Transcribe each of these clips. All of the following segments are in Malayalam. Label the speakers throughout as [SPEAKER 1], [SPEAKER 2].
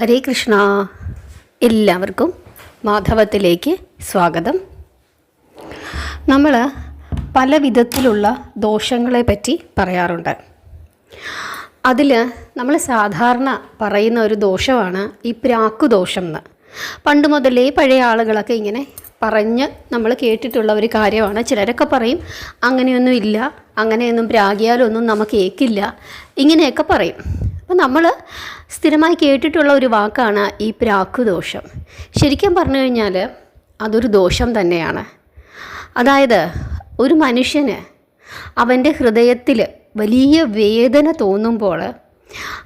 [SPEAKER 1] ഹരേ കൃഷ്ണ. എല്ലാവർക്കും മാധവത്തിലേക്ക് സ്വാഗതം. നമ്മൾ പല വിധത്തിലുള്ള ദോഷങ്ങളെ പറ്റി പറയാറുണ്ട്. അതിൽ നമ്മൾ സാധാരണ പറയുന്ന ഒരു ദോഷമാണ് ഈ പ്രാക്കു ദോഷം എന്ന് പണ്ട് മുതലേ പഴയ ആളുകളൊക്കെ ഇങ്ങനെ പറഞ്ഞ് നമ്മൾ കേട്ടിട്ടുള്ള ഒരു കാര്യമാണ്. ചിലരൊക്കെ പറയും അങ്ങനെയൊന്നും ഇല്ല അങ്ങനെയൊന്നും പ്രാഗിയാലൊന്നും നമുക്ക് ഏക്കില്ല. ഇങ്ങനെയൊക്കെ പറയും. അപ്പം നമ്മൾ സ്ഥിരമായി കേട്ടിട്ടുള്ള ഒരു വാക്കാണ് ഈ പ്രാക്കുദോഷം. ശരിക്കും പറഞ്ഞു കഴിഞ്ഞാൽ അതൊരു ദോഷം തന്നെയാണ്. അതായത് ഒരു മനുഷ്യന് അവന്റെ ഹൃദയത്തിൽ വലിയ വേദന തോന്നുമ്പോൾ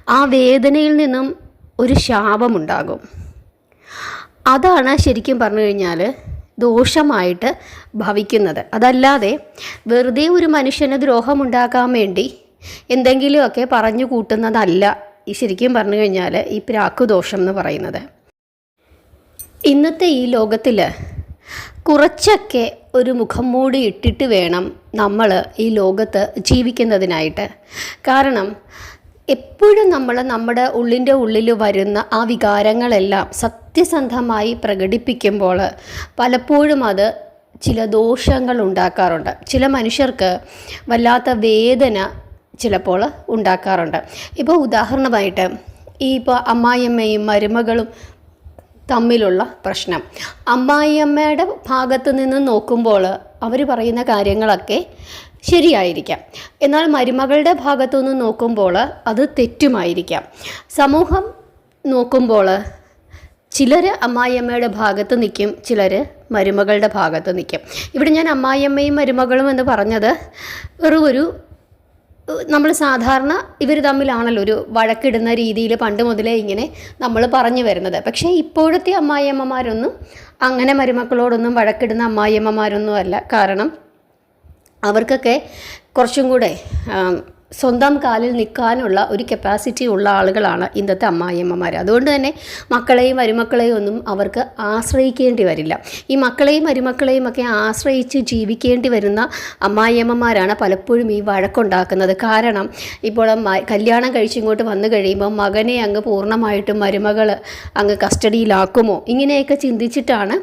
[SPEAKER 1] ആ വേദനയിൽ നിന്നും ഒരു ശാപമുണ്ടാകും. അതാണ് ശരിക്കും പറഞ്ഞു കഴിഞ്ഞാൽ ദോഷമായിട്ട് ഭവിക്കുന്നത്. അതല്ലാതെ വെറുതെ ഒരു മനുഷ്യന് ദ്രോഹമുണ്ടാക്കാൻ വേണ്ടി എന്തെങ്കിലുമൊക്കെ പറഞ്ഞു കൂട്ടുന്നതല്ല. ഈ ശരിക്കും പറഞ്ഞു കഴിഞ്ഞാൽ ഈ പ്രാക്കുദോഷം എന്ന് പറയുന്നത്. ഇന്നത്തെ ഈ ലോകത്തിൽ കുറച്ചൊക്കെ ഒരു മുഖം മൂടി ഇട്ടിട്ട് വേണം നമ്മൾ ഈ ലോകത്ത് ജീവിക്കുന്നതിനായിട്ട്. കാരണം എപ്പോഴും നമ്മൾ നമ്മുടെ ഉള്ളിന്റെ ഉള്ളിൽ വരുന്ന ആ വികാരങ്ങളെല്ലാം സത്യസന്ധമായി പ്രകടിപ്പിക്കുമ്പോൾ പലപ്പോഴും അത് ചില ദോഷങ്ങൾ ഉണ്ടാക്കാറുണ്ട്. ചില മനുഷ്യർക്ക് വല്ലാത്ത വേദന ചിലപ്പോൾ ഉണ്ടാക്കാറുണ്ട്. ഇപ്പോൾ ഉദാഹരണമായിട്ട് ഈ ഇപ്പോൾ അമ്മായിയമ്മയും മരുമകളും തമ്മിലുള്ള പ്രശ്നം. അമ്മായിയമ്മയുടെ ഭാഗത്ത് നിന്ന് നോക്കുമ്പോൾ അവർ പറയുന്ന കാര്യങ്ങളൊക്കെ ശരിയായിരിക്കാം. എന്നാൽ മരുമകളുടെ ഭാഗത്തു നിന്ന് നോക്കുമ്പോൾ അത് തെറ്റുമായിരിക്കാം. സമൂഹം നോക്കുമ്പോൾ ചിലർ അമ്മായിയമ്മയുടെ ഭാഗത്ത് നിൽക്കും ചിലർ മരുമകളുടെ ഭാഗത്ത് നിൽക്കും. ഇവിടെ ഞാൻ അമ്മായിയമ്മയും മരുമകളും എന്ന് പറഞ്ഞത് വെറും ഒരു നമ്മൾ സാധാരണ ഇവർ തമ്മിലാണല്ലോ ഒരു വഴക്കിടുന്ന രീതിയിൽ പണ്ട് മുതലേ ഇങ്ങനെ നമ്മൾ പറഞ്ഞു വരുന്നത്. പക്ഷേ ഇപ്പോഴത്തെ അമ്മായിയമ്മമാരൊന്നും അങ്ങനെ മരുമക്കളോടൊന്നും വഴക്കിടുന്ന അമ്മായിയമ്മമാരൊന്നും അല്ല കാരണം അവർക്കൊക്കെ കുറച്ചും കൂടെ സ്വന്തം കാലിൽ നിൽക്കാനുള്ള ഒരു കപ്പാസിറ്റി ഉള്ള ആളുകളാണ് ഇന്നത്തെ അമ്മായിയമ്മമാർ അതുകൊണ്ട് തന്നെ മക്കളെയും മരുമക്കളെയും ഒന്നും അവർക്ക് ആശ്രയിക്കേണ്ടി വരില്ല. ഈ മക്കളെയും മരുമക്കളെയും ഒക്കെ ആശ്രയിച്ച് ജീവിക്കേണ്ടി വരുന്ന അമ്മായിയമ്മമാരാണ് പലപ്പോഴും ഈ വഴക്കുണ്ടാക്കുന്നത്. കാരണം ഇപ്പോൾ കല്യാണം കഴിച്ചിങ്ങോട്ട് വന്നു കഴിയുമ്പോൾ മകനെ അങ്ങ് പൂർണമായിട്ടും മരുമകൾ അങ്ങ് കസ്റ്റഡിയിലാക്കുമോ? ഇങ്ങനെയൊക്കെ ചിന്തിച്ചിട്ടാണ്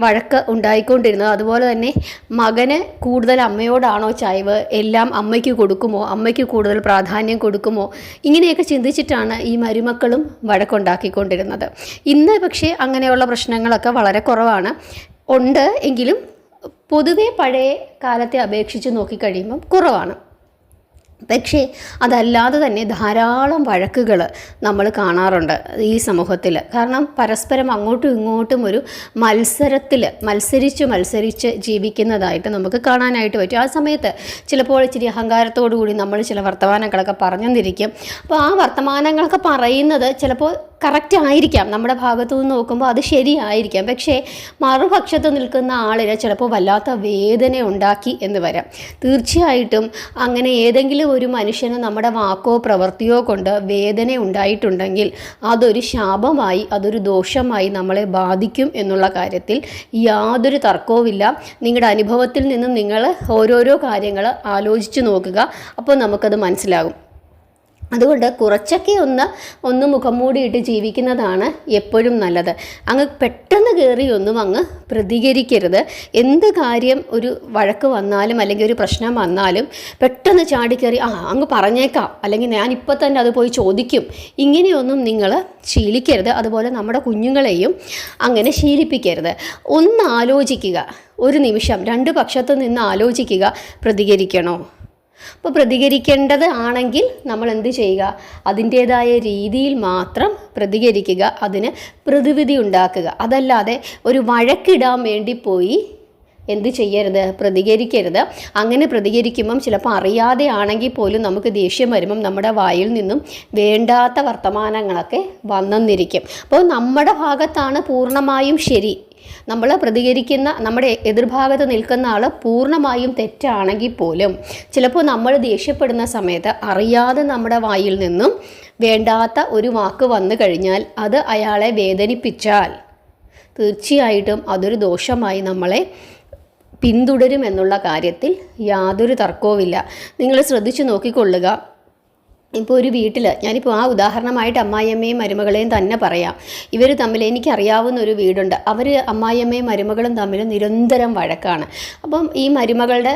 [SPEAKER 1] വഴക്ക് ഉണ്ടായിക്കൊണ്ടിരുന്നത്. അതുപോലെ തന്നെ മകന് കൂടുതൽ അമ്മയോടാണോ ചായ്വ്? എല്ലാം അമ്മയ്ക്ക് കൊടുക്കുമോ? അമ്മയ്ക്ക് കൂടുതൽ പ്രാധാന്യം കൊടുക്കുമോ? ഇങ്ങനെയൊക്കെ ചിന്തിച്ചിട്ടാണ് ഈ മരുമക്കളും വഴക്കുണ്ടാക്കിക്കൊണ്ടിരുന്നത്. ഇന്ന് പക്ഷേ അങ്ങനെയുള്ള പ്രശ്നങ്ങളൊക്കെ വളരെ കുറവാണ്. ഉണ്ട് എങ്കിലും പൊതുവേ പഴയ കാലത്തെ അപേക്ഷിച്ച് നോക്കിക്കഴിയുമ്പം കുറവാണ്. പക്ഷേ അതല്ലാതെ തന്നെ ധാരാളം വഴക്കുകൾ നമ്മൾ കാണാറുണ്ട് ഈ സമൂഹത്തിൽ. കാരണം പരസ്പരം അങ്ങോട്ടും ഇങ്ങോട്ടും ഒരു മത്സരത്തിൽ മത്സരിച്ച് മത്സരിച്ച് ജീവിക്കുന്നതായിട്ട് നമുക്ക് കാണാനായിട്ട് പറ്റും. ആ സമയത്ത് ചിലപ്പോൾ ഇച്ചിരി അഹങ്കാരത്തോടു കൂടി നമ്മൾ ചില വർത്തമാനങ്ങളൊക്കെ പറഞ്ഞെന്നിരിക്കും അപ്പോൾ ആ വർത്തമാനങ്ങളൊക്കെ പറയുന്നത് ചിലപ്പോൾ കറക്റ്റ് ആയിരിക്കാം. നമ്മുടെ ഭാഗത്തു നിന്ന് നോക്കുമ്പോൾ അത് ശരിയായിരിക്കാം. പക്ഷേ മറുപക്ഷത്ത് നിൽക്കുന്ന ആളിനെ ചിലപ്പോൾ വല്ലാത്ത വേദന ഉണ്ടാക്കി എന്ന് വരാം. തീർച്ചയായിട്ടും അങ്ങനെ ഏതെങ്കിലും ഒരു മനുഷ്യന് നമ്മുടെ വാക്കോ പ്രവൃത്തിയോ കൊണ്ട് വേദന ഉണ്ടായിട്ടുണ്ടെങ്കിൽ അതൊരു ശാപമായി അതൊരു ദോഷമായി നമ്മളെ ബാധിക്കും എന്നുള്ള കാര്യത്തിൽ യാതൊരു തർക്കവുമില്ല. നിങ്ങളുടെ അനുഭവത്തിൽ നിന്നും നിങ്ങൾ ഓരോരോ കാര്യങ്ങൾ ആലോചിച്ച് നോക്കുക. അപ്പോൾ നമുക്കത് മനസ്സിലാകും. അതുകൊണ്ട് കുറച്ചൊക്കെ ഒന്ന് ഒന്ന് മുഖം മൂടിയിട്ട് ജീവിക്കുന്നതാണ് എപ്പോഴും നല്ലത്. അങ്ങ് പെട്ടെന്ന് കയറി ഒന്നും അങ്ങ് പ്രതികരിക്കരുത്. എന്ത് കാര്യം ഒരു വഴക്ക് വന്നാലും അല്ലെങ്കിൽ ഒരു പ്രശ്നം വന്നാലും പെട്ടെന്ന് ചാടിക്കയറി ആ അങ്ങ് പറഞ്ഞേക്കാം. അല്ലെങ്കിൽ ഞാൻ ഇപ്പോൾ തന്നെ അത് പോയി ചോദിക്കും. ഇങ്ങനെയൊന്നും നിങ്ങൾ ശീലിക്കരുത്. അതുപോലെ നമ്മുടെ കുഞ്ഞുങ്ങളെയും അങ്ങനെ ശീലിപ്പിക്കരുത്. ഒന്ന് ആലോചിക്കുക. ഒരു നിമിഷം രണ്ട് പക്ഷത്ത് നിന്ന് ആലോചിക്കുക. പ്രതികരിക്കണോ? അപ്പോൾ പ്രതികരിക്കേണ്ടത് ആണെങ്കിൽ നമ്മൾ എന്ത് ചെയ്യുക? അതിന്റേതായ രീതിയിൽ മാത്രം പ്രതികരിക്കുക. അതിന് പ്രതിവിധി ഉണ്ടാക്കുക. അതല്ലാതെ ഒരു വഴക്കിടാൻ വേണ്ടി പോയി എന്ത് ചെയ്യരുത്? പ്രതികരിക്കരുത്. അങ്ങനെ പ്രതികരിക്കുമ്പം ചിലപ്പോൾ അറിയാതെ ആണെങ്കിൽ പോലും നമുക്ക് ദേഷ്യം വരുമ്പം നമ്മുടെ വായിൽ നിന്നും വേണ്ടാത്ത വർത്തമാനങ്ങളൊക്കെ വന്നെന്നിരിക്കും. അപ്പോൾ നമ്മുടെ ഭാഗത്താണ് പൂർണമായും ശരി. നമ്മൾ പ്രതികരിക്കുന്ന നമ്മുടെ എതിർഭാഗത്ത് നിൽക്കുന്ന ആൾ പൂർണമായും തെറ്റാണെങ്കിൽ പോലും ചിലപ്പോൾ നമ്മൾ ദേഷ്യപ്പെടുന്ന സമയത്ത് അറിയാതെ നമ്മുടെ വായിൽ നിന്നും വേണ്ടാത്ത ഒരു വാക്ക് വന്നു കഴിഞ്ഞാൽ അത് അയാളെ വേദനിപ്പിച്ചാൽ തീർച്ചയായിട്ടും അതൊരു ദോഷമായി നമ്മളെ പിന്തുടരുമെന്നുള്ള കാര്യത്തിൽ യാതൊരു തർക്കവുമില്ല. നിങ്ങൾ ശ്രദ്ധിച്ചു നോക്കിക്കൊള്ളുക. ഇപ്പോൾ ഒരു വീട്ടിൽ ഞാനിപ്പോൾ ആ ഉദാഹരണമായിട്ട് അമ്മായിയമ്മയും മരുമകളെയും തന്നെ പറയാം. ഇവർ തമ്മിൽ എനിക്കറിയാവുന്ന ഒരു വീടുണ്ട്. അവർ അമ്മായിയമ്മയും മരുമകളും തമ്മിൽ നിരന്തരം വഴക്കാണ്. അപ്പം ഈ മരുമകളുടെ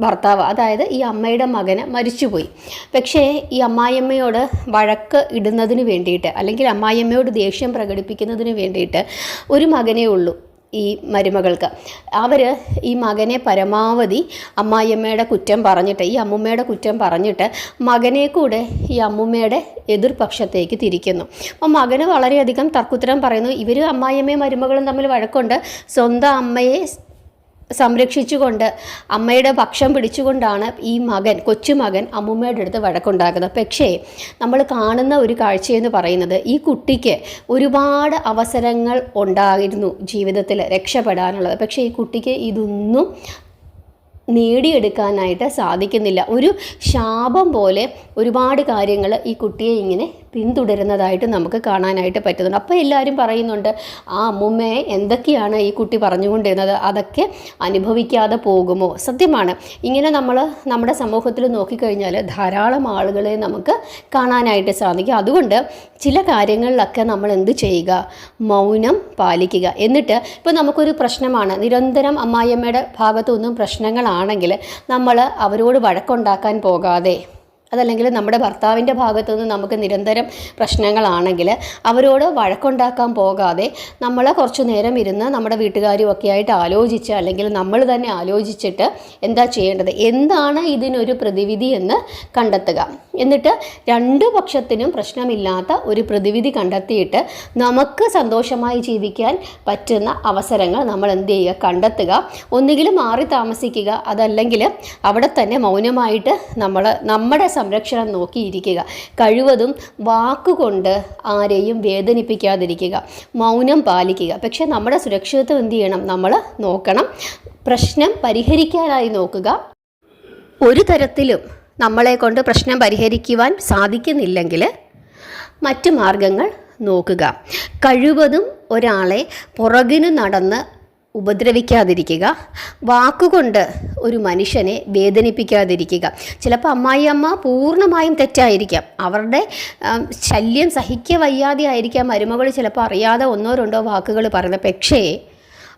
[SPEAKER 1] ഭർത്താവ് അതായത് ഈ അമ്മയുടെ മകന് മരിച്ചുപോയി. പക്ഷേ ഈ അമ്മായിയമ്മയോട് വഴക്ക് ഇടുന്നതിന് വേണ്ടിയിട്ട് അല്ലെങ്കിൽ അമ്മായിയമ്മയോട് ദേഷ്യം പ്രകടിപ്പിക്കുന്നതിന് വേണ്ടിയിട്ട് ഒരു മകനേ ഉള്ളൂ. ഈ മരുമകൾക്ക്. അവർ ഈ മകനെ പരമാവധി അമ്മായിയമ്മയുടെ കുറ്റം പറഞ്ഞിട്ട് ഈ അമ്മുമ്മയുടെ കുറ്റം പറഞ്ഞിട്ട് മകനെ കൂടെ ഈ അമ്മുമ്മയുടെ എതിർപക്ഷത്തേക്ക് തിരിക്കുന്നു. അപ്പം മകന് വളരെയധികം തർക്കുത്തരം പറയുന്നു. ഇവർ അമ്മായിയമ്മയും മരുമകളും തമ്മിൽ വഴക്കുണ്ട്. സ്വന്തം അമ്മയെ സംരക്ഷിച്ചുകൊണ്ട് അമ്മയുടെ പക്ഷം പിടിച്ചുകൊണ്ടാണ് ഈ മകൻ കൊച്ചുമകൻ അമ്മൂമ്മയുടെ അടുത്ത് വഴക്കുണ്ടാക്കുന്നത്. പക്ഷേ നമ്മൾ കാണുന്ന ഒരു കാഴ്ചയെന്ന് പറയുന്നത് ഈ കുട്ടിക്ക് ഒരുപാട് അവസരങ്ങൾ ഉണ്ടായിരുന്നു ജീവിതത്തിൽ രക്ഷപ്പെടാനുള്ളത്. പക്ഷേ ഈ കുട്ടിക്ക് ഇതൊന്നും നേടിയെടുക്കാനായിട്ട് സാധിക്കുന്നില്ല. ഒരു ശാപം പോലെ ഒരുപാട് കാര്യങ്ങൾ ഈ കുട്ടിയെ ഇങ്ങനെ പിന്തുടരുന്നതായിട്ട് നമുക്ക് കാണാനായിട്ട് പറ്റുന്നുണ്ട്. അപ്പോൾ എല്ലാവരും പറയുന്നുണ്ട് ആ അമ്മുമ്മയെ എന്തൊക്കെയാണ് ഈ കുട്ടി പറഞ്ഞുകൊണ്ടിരുന്നത്? അതൊക്കെ അനുഭവിക്കാതെ പോകുമോ? സത്യമാണ്. ഇങ്ങനെ നമ്മൾ നമ്മുടെ സമൂഹത്തിൽ നോക്കിക്കഴിഞ്ഞാൽ ധാരാളം ആളുകളെ നമുക്ക് കാണാനായിട്ട് സാധിക്കും. അതുകൊണ്ട് ചില കാര്യങ്ങളിലൊക്കെ നമ്മൾ എന്ത് ചെയ്യുക? മൗനം പാലിക്കുക. എന്നിട്ട് ഇപ്പോൾ നമുക്കൊരു പ്രശ്നമാണ്. നിരന്തരം അമ്മായിയമ്മയുടെ ഭാഗത്തുനിന്നും പ്രശ്നങ്ങളാണെങ്കിൽ നമ്മൾ അവരോട് വഴക്കുണ്ടാക്കാൻ പോകാതെ അതല്ലെങ്കിൽ നമ്മുടെ ഭർത്താവിന്റെ ഭാഗത്തു നിന്ന് നമുക്ക് നിരന്തരം പ്രശ്നങ്ങളാണെങ്കിൽ അവരോട് വഴക്കുണ്ടാക്കാൻ പോകാതെ നമ്മൾ കുറച്ചു നേരം ഇരുന്ന് നമ്മുടെ വീട്ടുകാരുമൊക്കെ ആയിട്ട് ആലോചിച്ച് അല്ലെങ്കിൽ നമ്മൾ തന്നെ ആലോചിച്ചിട്ട് എന്താ ചെയ്യേണ്ടത്? എന്താണ് ഇതിനൊരു പ്രതിവിധി എന്ന് കണ്ടെത്തുക. എന്നിട്ട് രണ്ടു പക്ഷത്തിനും പ്രശ്നമില്ലാത്ത ഒരു പ്രതിവിധി കണ്ടെത്തിയിട്ട് നമുക്ക് സന്തോഷമായി ജീവിക്കാൻ പറ്റുന്ന അവസരങ്ങൾ നമ്മൾ എന്ത് ചെയ്യുക? കണ്ടെത്തുക. ഒന്നുകിൽ മാറി താമസിക്കുക. അതല്ലെങ്കിൽ അവിടെ തന്നെ മൗനമായിട്ട് നമ്മൾ നമ്മുടെ സംരക്ഷണം നോക്കിയിരിക്കുക. കഴിവതും വാക്കുകൊണ്ട് ആരെയും വേദനിപ്പിക്കാതിരിക്കുക. മൗനം പാലിക്കുക. പക്ഷേ നമ്മുടെ സുരക്ഷിതത്വം എന്ത് ചെയ്യണം? നമ്മൾ നോക്കണം. പ്രശ്നം പരിഹരിക്കാനായി നോക്കുക. ഒരു തരത്തിലും നമ്മളെ കൊണ്ട് പ്രശ്നം പരിഹരിക്കുവാൻ സാധിക്കുന്നില്ലെങ്കിൽ മറ്റു മാർഗങ്ങൾ നോക്കുക. കഴിവതും ഒരാളെ പുറകിന് നടന്ന് ഉപദ്രവിക്കാതിരിക്കുക. വാക്കുകൊണ്ട് ഒരു മനുഷ്യനെ വേദനിപ്പിക്കാതിരിക്കുക. ചിലപ്പോൾ അമ്മായിയമ്മ പൂർണമായും തെറ്റായിരിക്കാം. അവരുടെ ശല്യം സഹിക്ക വയ്യാതെ ആയിരിക്കാം മരുമകൾ ചിലപ്പോൾ അറിയാതെ ഒന്നോ രണ്ടോ വാക്കുകൾ പറയുന്നത്. പക്ഷേ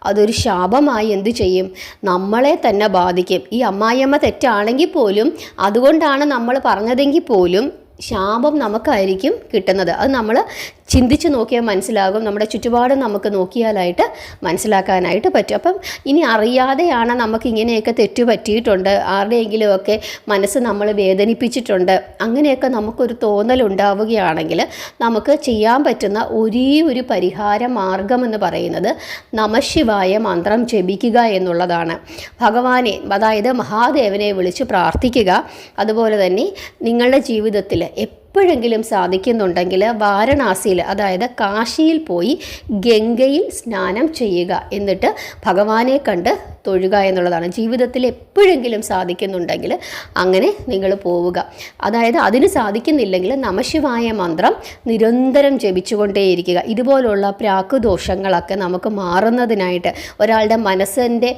[SPEAKER 1] അതൊരു ശാപമായി എന്തു ചെയ്യും? നമ്മളെ തന്നെ ബാധിക്കും. ഈ അമ്മായിയമ്മ തെറ്റാണെങ്കിൽ പോലും അതുകൊണ്ടാണ് നമ്മൾ പറഞ്ഞതെങ്കിൽ പോലും ശാപം നമുക്കായിരിക്കും കിട്ടുന്നത്. അത് നമ്മൾ ചിന്തിച്ച് നോക്കിയാൽ മനസ്സിലാകും. നമ്മുടെ ചുറ്റുപാടും നമുക്ക് നോക്കിയാലായിട്ട് മനസ്സിലാക്കാനായിട്ട് പറ്റും. അപ്പം ഇനി അറിയാതെയാണ് നമുക്ക് ഇങ്ങനെയൊക്കെ തെറ്റു പറ്റിയിട്ടുണ്ട്. ആരുടെയെങ്കിലുമൊക്കെ മനസ്സ് നമ്മൾ വേദനിപ്പിച്ചിട്ടുണ്ട്. അങ്ങനെയൊക്കെ നമുക്കൊരു തോന്നൽ ഉണ്ടാവുകയാണെങ്കിൽ നമുക്ക് ചെയ്യാൻ പറ്റുന്ന ഒരേ ഒരു പരിഹാര മാർഗം എന്ന് പറയുന്നത് നമശിവായ മന്ത്രം ജപിക്കുക എന്നുള്ളതാണ്. ഭഗവാനെ അതായത് മഹാദേവനെ വിളിച്ച് പ്രാർത്ഥിക്കുക. അതുപോലെ തന്നെ നിങ്ങളുടെ ജീവിതത്തിൽ എപ്പോഴും എപ്പോഴെങ്കിലും സാധിക്കുന്നുണ്ടെങ്കിൽ വാരണാസിയിൽ അതായത് കാശിയിൽ പോയി ഗംഗയിൽ സ്നാനം ചെയ്യുക എന്നിട്ട് ഭഗവാനെ കണ്ട് തൊഴുക എന്നുള്ളതാണ്. ജീവിതത്തിൽ എപ്പോഴെങ്കിലും സാധിക്കുന്നുണ്ടെങ്കിൽ അങ്ങനെ നിങ്ങൾ പോവുക. അതായത് അതിന് സാധിക്കുന്നില്ലെങ്കിൽ നമശിവായ മന്ത്രം നിരന്തരം ജപിച്ചുകൊണ്ടേയിരിക്കുക. ഇതുപോലുള്ള പ്രാക്കുദോഷങ്ങളൊക്കെ നമുക്ക് മാറുന്നതിനായിട്ട് ഒരാളുടെ മനസ്സിന്റെ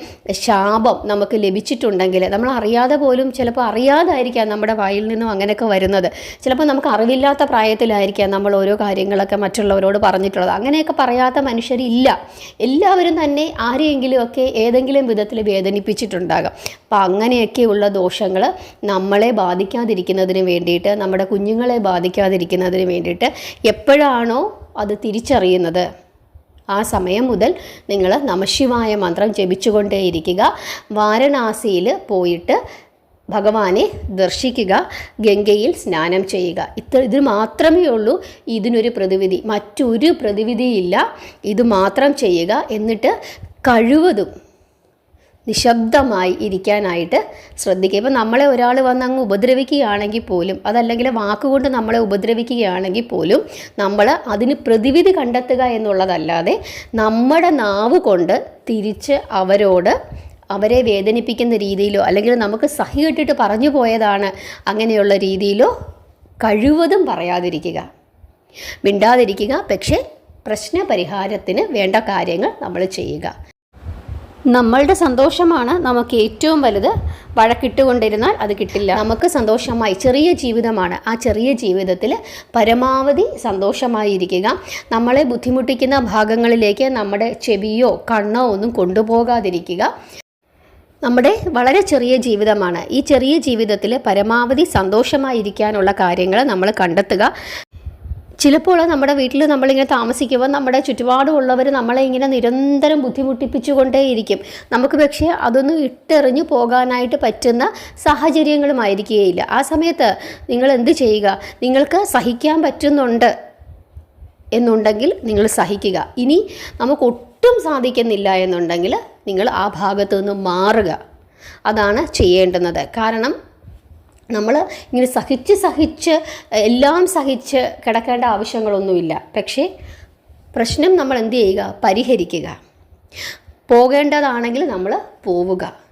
[SPEAKER 1] ശാപം നമുക്ക് ലഭിച്ചിട്ടുണ്ടെങ്കിൽ നമ്മൾ അറിയാതെ പോലും ചിലപ്പോൾ അറിയാതായിരിക്കാം നമ്മുടെ വായിൽ നിന്നും അങ്ങനെയൊക്കെ വരുന്നത്. ചിലപ്പോൾ നമുക്ക് അറിവില്ലാത്ത പ്രായത്തിലായിരിക്കാം നമ്മൾ ഓരോ കാര്യങ്ങളൊക്കെ മറ്റുള്ളവരോട് പറഞ്ഞിട്ടുള്ളത്. അങ്ങനെയൊക്കെ പറയാത്ത മനുഷ്യരില്ല. എല്ലാവരും തന്നെ ആരെയെങ്കിലുമൊക്കെ ഏതെങ്കിലും വിധത്തിൽ വേദനിപ്പിച്ചിട്ടുണ്ടാകാം. അപ്പം അങ്ങനെയൊക്കെയുള്ള ദോഷങ്ങൾ നമ്മളെ ബാധിക്കാതിരിക്കുന്നതിന് വേണ്ടിയിട്ട് നമ്മുടെ കുഞ്ഞുങ്ങളെ ബാധിക്കാതിരിക്കുന്നതിന് വേണ്ടിയിട്ട് എപ്പോഴാണോ അത് തിരിച്ചറിയുന്നത്. ആ സമയം മുതൽ നിങ്ങൾ നമശിവായ മന്ത്രം ജപിച്ചുകൊണ്ടേയിരിക്കുക. വാരണാസിയിൽ പോയിട്ട് ഭഗവാനെ ദർശിക്കുക ഗംഗയിൽ സ്നാനം ചെയ്യുക. ഇത്ര ഇത് മാത്രമേ ഉള്ളൂ ഇതിനൊരു പ്രതിവിധി. മറ്റൊരു പ്രതിവിധിയില്ല. ഇത് മാത്രം ചെയ്യുക എന്നിട്ട് കഴിവതും നിശബ്ദമായി ഇരിക്കാനായിട്ട് ശ്രദ്ധിക്കുക. ഇപ്പം നമ്മളെ ഒരാൾ വന്ന് അങ്ങ് ഉപദ്രവിക്കുകയാണെങ്കിൽ പോലും അതല്ലെങ്കിൽ വാക്കുകൊണ്ട് നമ്മളെ ഉപദ്രവിക്കുകയാണെങ്കിൽ പോലും നമ്മൾ അതിന് പ്രതിവിധി കണ്ടെത്തുക എന്നുള്ളതല്ലാതെ നമ്മുടെ നാവ് കൊണ്ട് തിരിച്ച് അവരോട് അവരെ വേദനിപ്പിക്കുന്ന രീതിയിലോ അല്ലെങ്കിൽ നമുക്ക് സഹി കെട്ടിട്ട് പറഞ്ഞു പോയതാണ് അങ്ങനെയുള്ള രീതിയിലോ കഴിവതും പറയാതിരിക്കുക. മിണ്ടാതിരിക്കുക പക്ഷേ പ്രശ്നപരിഹാരത്തിന് വേണ്ട കാര്യങ്ങൾ നമ്മൾ ചെയ്യുക. നമ്മളുടെ സന്തോഷമാണ് നമുക്ക് ഏറ്റവും വലുത്. വഴക്കിട്ടുകൊണ്ടിരുന്നാൽ അത് കിട്ടില്ല. നമുക്ക് സന്തോഷമായി ചെറിയ ജീവിതമാണ്. ആ ചെറിയ ജീവിതത്തിൽ പരമാവധി സന്തോഷമായിരിക്കുക. നമ്മളെ ബുദ്ധിമുട്ടിക്കുന്ന ഭാഗങ്ങളിലേക്ക് നമ്മുടെ ചെവിയോ കണ്ണോ ഒന്നും കൊണ്ടുപോകാതിരിക്കുക. നമ്മുടെ വളരെ ചെറിയ ജീവിതമാണ്. ഈ ചെറിയ ജീവിതത്തിൽ പരമാവധി സന്തോഷമായിരിക്കാനുള്ള കാര്യങ്ങൾ നമ്മൾ കണ്ടെത്തുക. ചിലപ്പോൾ നമ്മുടെ വീട്ടിൽ നമ്മളിങ്ങനെ താമസിക്കുമ്പോൾ നമ്മുടെ ചുറ്റുപാടുമുള്ളവർ നമ്മളെ ഇങ്ങനെ നിരന്തരം ബുദ്ധിമുട്ടിപ്പിച്ചുകൊണ്ടേയിരിക്കും. നമുക്ക് പക്ഷേ അതൊന്നും ഇട്ടെറിഞ്ഞു പോകാനായിട്ട് പറ്റുന്ന സാഹചര്യങ്ങളുമായിരിക്കുകയില്ല ആ സമയത്ത് നിങ്ങൾ എന്ത് ചെയ്യുക? നിങ്ങൾക്ക് സഹിക്കാൻ പറ്റുന്നുണ്ട് എന്നുണ്ടെങ്കിൽ നിങ്ങൾ സഹിക്കുക. ഇനി നമുക്ക് ഒട്ടും സാധിക്കുന്നില്ല എന്നുണ്ടെങ്കിൽ നിങ്ങൾ ആ ഭാഗത്തു നിന്ന് മാറുക. അതാണ് ചെയ്യേണ്ടുന്നത്. കാരണം നമ്മൾ ഇങ്ങനെ സഹിച്ച് സഹിച്ച് എല്ലാം സഹിച്ച് കിടക്കേണ്ട ആവശ്യങ്ങളൊന്നുമില്ല. പക്ഷേ പ്രശ്നം നമ്മൾ എന്ത് ചെയ്യുക? പരിഹരിക്കുക. പോകേണ്ടതാണെങ്കിൽ നമ്മൾ പോവുക.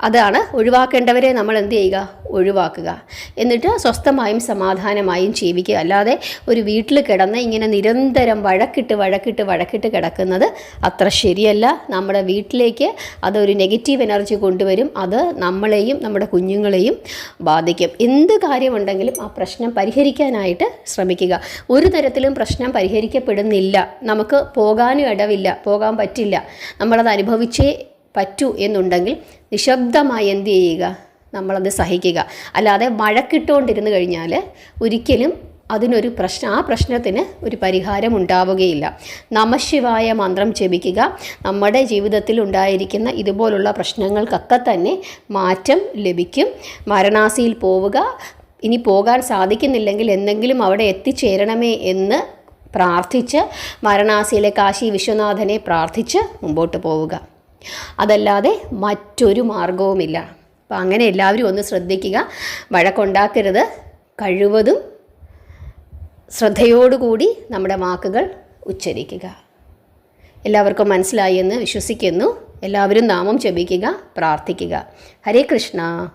[SPEAKER 1] അതാണ് ഒഴിവാക്കേണ്ടവരെ നമ്മൾ എന്ത് ചെയ്യുക? ഒഴിവാക്കുക. എന്നിട്ട് സ്വസ്ഥമായും സമാധാനമായും ജീവിക്കുക. അല്ലാതെ ഒരു വീട്ടിൽ കിടന്ന് ഇങ്ങനെ നിരന്തരം വഴക്കിട്ട് വഴക്കിട്ട് വഴക്കിട്ട് കിടക്കുന്നത് അത്ര ശരിയല്ല. നമ്മുടെ വീട്ടിലേക്ക് അതൊരു നെഗറ്റീവ് എനർജി കൊണ്ടുവരും. അത് നമ്മളെയും നമ്മുടെ കുഞ്ഞുങ്ങളെയും ബാധിക്കും. എന്ത് കാര്യമുണ്ടെങ്കിലും ആ പ്രശ്നം പരിഹരിക്കാനായിട്ട് ശ്രമിക്കുക. ഒരു തരത്തിലും പ്രശ്നം പരിഹരിക്കപ്പെടുന്നില്ല. നമുക്ക് പോകാനും ഇടവില്ല. പോകാൻ പറ്റില്ല. നമ്മളത് അനുഭവിച്ചേ പറ്റൂ എന്നുണ്ടെങ്കിൽ നിശബ്ദമായി എന്ത് ചെയ്യുക? നമ്മളത് സഹിക്കുക. അല്ലാതെ മഴക്കിട്ടുകൊണ്ടിരുന്ന് കഴിഞ്ഞാൽ ഒരിക്കലും അതിനൊരു പ്രശ്നം ആ പ്രശ്നത്തിന് ഒരു പരിഹാരം ഉണ്ടാവുകയില്ല. നമശിവായ മന്ത്രം ജപിക്കുക. നമ്മുടെ ജീവിതത്തിൽ ഉണ്ടായിരിക്കുന്ന ഇതുപോലുള്ള പ്രശ്നങ്ങൾക്കൊക്കെ തന്നെ മാറ്റം ലഭിക്കും. വാരണാസിയിൽ പോവുക. ഇനി പോകാൻ സാധിക്കുന്നില്ലെങ്കിൽ എന്തെങ്കിലും അവിടെ എത്തിച്ചേരണമേ എന്ന് പ്രാർത്ഥിച്ച് വാരണാസിയിലെ കാശി വിശ്വനാഥനെ പ്രാർത്ഥിച്ച് മുമ്പോട്ട് പോവുക. അതല്ലാതെ മറ്റൊരു മാർഗവുമില്ല. അപ്പം അങ്ങനെ എല്ലാവരും ഒന്ന് ശ്രദ്ധിക്കുക. വഴക്കുണ്ടാക്കരുത്. കഴിവതും ശ്രദ്ധയോടുകൂടി നമ്മുടെ വാക്കുകൾ ഉച്ചരിക്കുക. എല്ലാവർക്കും മനസ്സിലായി എന്ന് വിശ്വസിക്കുന്നു. എല്ലാവരും നാമം ജപിക്കുക പ്രാർത്ഥിക്കുക. ഹരേ കൃഷ്ണ.